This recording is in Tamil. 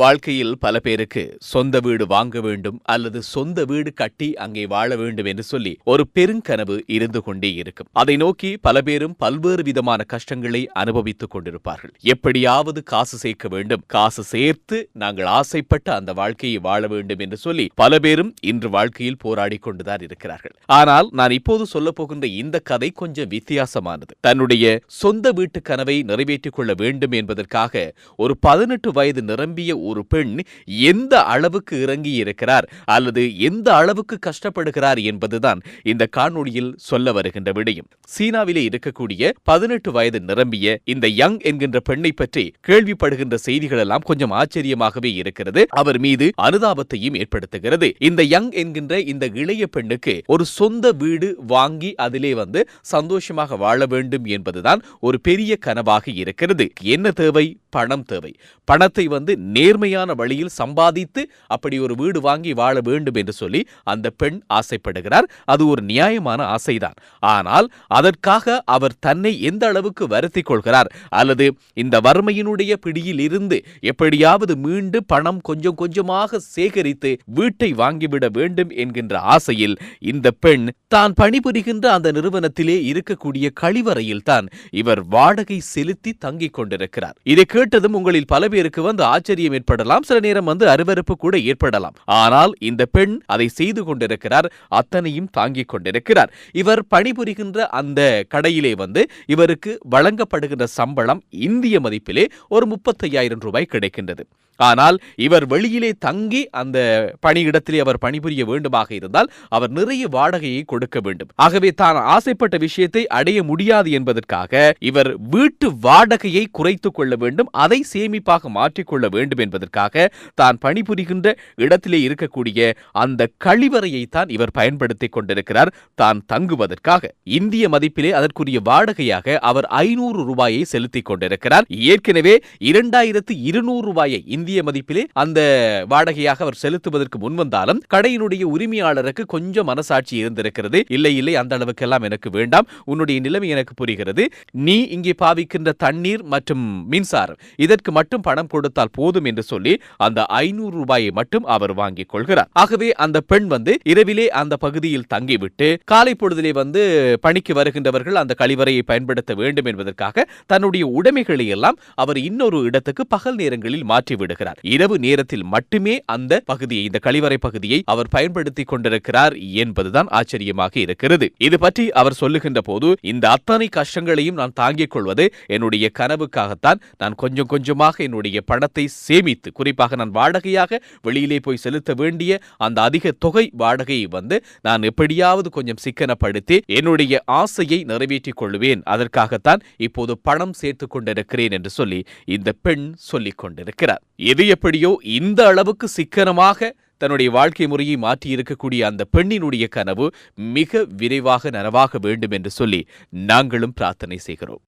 வாழ்க்கையில் பல பேருக்கு சொந்த வீடு வாங்க வேண்டும் அல்லது சொந்த வீடு கட்டி அங்கே வாழ வேண்டும் என்று சொல்லி ஒரு பெருங்கனவு இருந்து கொண்டே இருக்கும். அதை நோக்கி பல பேரும் பல்வேறு விதமான கஷ்டங்களை அனுபவித்துக் கொண்டிருப்பார்கள். எப்படியாவது காசு சேர்க்க வேண்டும். காசு சேர்த்து நாங்கள் ஆசைப்பட்ட அந்த வாழ்க்கையை வாழ வேண்டும் என்று சொல்லி பல பேரும் இன்று வாழ்க்கையில் போராடி கொண்டுதான் இருக்கிறார்கள். ஆனால் நான் இப்போது சொல்ல போகின்ற இந்த கதை கொஞ்சம் வித்தியாசமானது. தன்னுடைய சொந்த வீட்டு கனவை நிறைவேற்றிக் கொள்ள வேண்டும் என்பதற்காக ஒரு பதினெட்டு வயது நிரம்பிய ஒரு பெண் எந்த அளவுக்கு இறங்கி இருக்கிறார் அல்லது எந்த அளவுக்கு கஷ்டப்படுகிறார் என்பதுதான் இந்த காணொளியில் சொல்ல வருகின்ற விடயம். சீனாவிலே இருக்கக்கூடிய பதினெட்டு வயது நிரம்பிய இந்த யங் என்கின்ற பெண்ணை பற்றி கேள்விப்படுகின்ற செய்திகள் எல்லாம் கொஞ்சம் ஆச்சரியமாகவே இருக்கிறது. அவர் மீது அனுதாபத்தையும் ஏற்படுத்துகிறது. இந்த யங் என்கின்ற இந்த இளைய பெண்ணுக்கு ஒரு சொந்த வீடு வாங்கி அதிலே வந்து சந்தோஷமாக வாழ வேண்டும் என்பதுதான் ஒரு பெரிய கனவாக இருக்கிறது. என்ன தேவை? பணம் தேவை. பணத்தை வந்து நேர் நேர்மையான வழியில் சம்பாதித்து அப்படி ஒரு வீடு வாங்கி வாழ வேண்டும் என்று சொல்லி அந்த பெண் ஆசைப்படுகிறார். அது ஒரு நியாயமான ஆசைதான். ஆனால் அதற்காக அவர் தன்னை எந்த அளவுக்கு வருத்திக் கொள்கிறார்? அல்லது இந்த வறுமையினுடைய பிடியில் இருந்து எப்படியாவது மீண்டு பணம் கொஞ்சம் கொஞ்சமாக சேகரித்து வீட்டை வாங்கிவிட வேண்டும் என்கின்ற ஆசையில் இந்த பெண் தான் பணிபுரிகின்ற அந்த நிறுவனத்திலே இருக்கக்கூடிய கழிவறையில் தான் இவர் வாடகை செலுத்தி தங்கிக் கொண்டிருக்கிறார். இதை கேட்டதும் உங்களில் பல பேருக்கு வந்து ஆச்சரியம் ஏற்படலாம். சில நேரம் வந்து அருவருப்பு கூட ஏற்படலாம். ஆனால் இந்த பெண் அதை செய்து கொண்டிருக்கிறார். அத்தனையும் தாங்கிக் கொண்டிருக்கிறார். இவர் பணிபுரிகின்ற அந்த கடையிலே வந்து இவருக்கு வழங்கப்படுகின்ற சம்பளம் இந்திய மதிப்பிலே ஒரு முப்பத்தையாயிரம் ரூபாய் கிடைக்கின்றது. ஆனால் இவர் வெளியிலே தங்கி அந்த பணியிடத்திலே அவர் பணிபுரிய வேண்டுமாக இருந்தால் அவர் நிறைய வாடகையை கொடுக்க வேண்டும். ஆகவே தான் ஆசைப்பட்ட விஷயத்தை அடைய முடியாது என்பதற்காக இவர் வீட்டு வாடகையை குறைத்துக் கொள்ள வேண்டும். அதை சேமிப்பாக மாற்றிக்கொள்ள வேண்டும் என்பதற்காக தான் பணிபுரிகின்ற இடத்திலே இருக்கக்கூடிய அந்த கழிவறையை தான் இவர் பயன்படுத்திக் கொண்டிருக்கிறார். தான் தங்குவதற்காக. இந்திய மதிப்பிலே அதற்குரிய வாடகையாக அவர் ஐநூறு ரூபாயை செலுத்திக் கொண்டிருக்கிறார். ஏற்கனவே இரண்டாயிரத்து இருநூறு ரூபாயை இந்திய மதிப்பிலே அந்த வாடகையாக அவர் செலுத்துவதற்கு முன்வந்தாலும் கடையினுடைய உரிமையாளருக்கு கொஞ்சம் மனசாட்சி இருந்திருக்கிறது. இல்லை இல்லை அந்த அளவுக்கு எல்லாம் எனக்கு வேண்டாம். உன்னுடைய நிலைமை எனக்கு புரிகிறது. நீ இங்கே பாவிக்கின்ற தண்ணீர் மற்றும் மின்சாரம் இதற்கு மட்டும் பணம் கொடுத்தால் போதும் என்று சொல்லி அந்த ஐநூறு ரூபாயை மட்டும் அவர் வாங்கிக் கொள்கிறார். ஆகவே அந்த பெண் வந்து இரவிலே அந்த பகுதியில் தங்கிவிட்டு காலை பொழுதிலே வந்து பணிக்கு வருகின்றவர்கள் அந்த கழிவறையை பயன்படுத்த வேண்டும் என்பதற்காக தன்னுடைய உடைமைகளை எல்லாம் அவர் இன்னொரு இடத்துக்கு பகல் நேரங்களில் மாற்றி விடுகிறார். இரவு நேரத்தில் மட்டுமே அந்த பகுதியை இந்த கழிவறை பகுதியை அவர் பயன்படுத்திக் கொண்டிருக்கிறார் என்பதுதான் ஆச்சரியமாக இருக்கிறது. இது பற்றி அவர் சொல்லுகின்ற போது இந்த அத்தனை கஷ்டங்களையும் நான் தாங்கிக் கொள்வது என்னுடைய கனவுக்காகத்தான் நான் கொஞ்சம் கொஞ்சமாக என்னுடைய பணத்தை சேமி சேமித்து குறிப்பாக நான் வாடகையாக வெளியிலே போய் செலுத்த வேண்டிய அந்த அதிக தொகை வாடகையை வந்து நான் எப்படியாவது கொஞ்சம் சிக்கனப்படுத்தி என்னுடைய ஆசையை நிறைவேற்றிக் கொள்வேன். அதற்காகத்தான் இப்போது பணம் சேர்த்துக் கொண்டிருக்கிறேன் என்று சொல்லி இந்த பெண் சொல்லிக் கொண்டிருக்கிறார். எது எப்படியோ இந்த அளவுக்கு சிக்கனமாக தன்னுடைய வாழ்க்கை முறையை மாற்றி இருக்கக்கூடிய அந்த பெண்ணினுடைய கனவு மிக விரைவாக நனவாக வேண்டும் என்று சொல்லி நாங்களும் பிரார்த்தனை செய்கிறோம்.